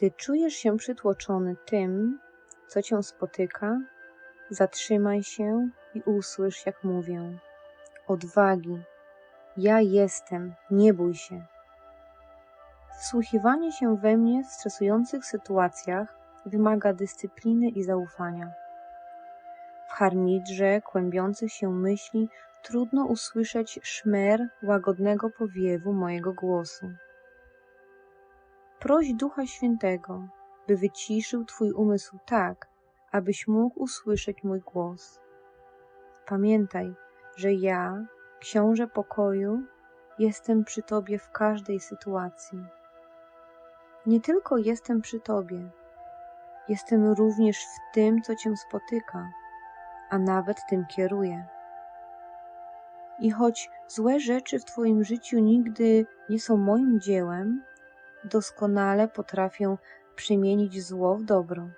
Gdy czujesz się przytłoczony tym, co cię spotyka, zatrzymaj się i usłysz, jak mówię. Odwagi, ja jestem, nie bój się. Wsłuchiwanie się we mnie w stresujących sytuacjach wymaga dyscypliny i zaufania. W harmidrze kłębiących się myśli trudno usłyszeć szmer łagodnego powiewu mojego głosu. Proś Ducha Świętego, by wyciszył Twój umysł tak, abyś mógł usłyszeć mój głos. Pamiętaj, że ja, Książę Pokoju, jestem przy Tobie w każdej sytuacji. Nie tylko jestem przy Tobie, jestem również w tym, co Cię spotyka, a nawet tym kieruję. I choć złe rzeczy w Twoim życiu nigdy nie są moim dziełem, doskonale potrafię przemienić zło w dobro.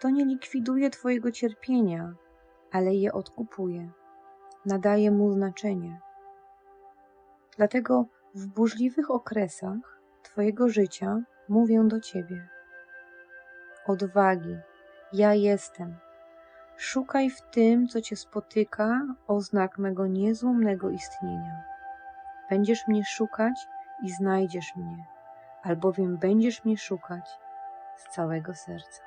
To nie likwiduje Twojego cierpienia, ale je odkupuje, nadaje mu znaczenie. Dlatego w burzliwych okresach Twojego życia mówię do Ciebie. Odwagi, ja jestem. Szukaj w tym, co Cię spotyka, oznak mego niezłomnego istnienia. Będziesz mnie szukać i znajdziesz mnie, albowiem będziesz mnie szukać z całego serca.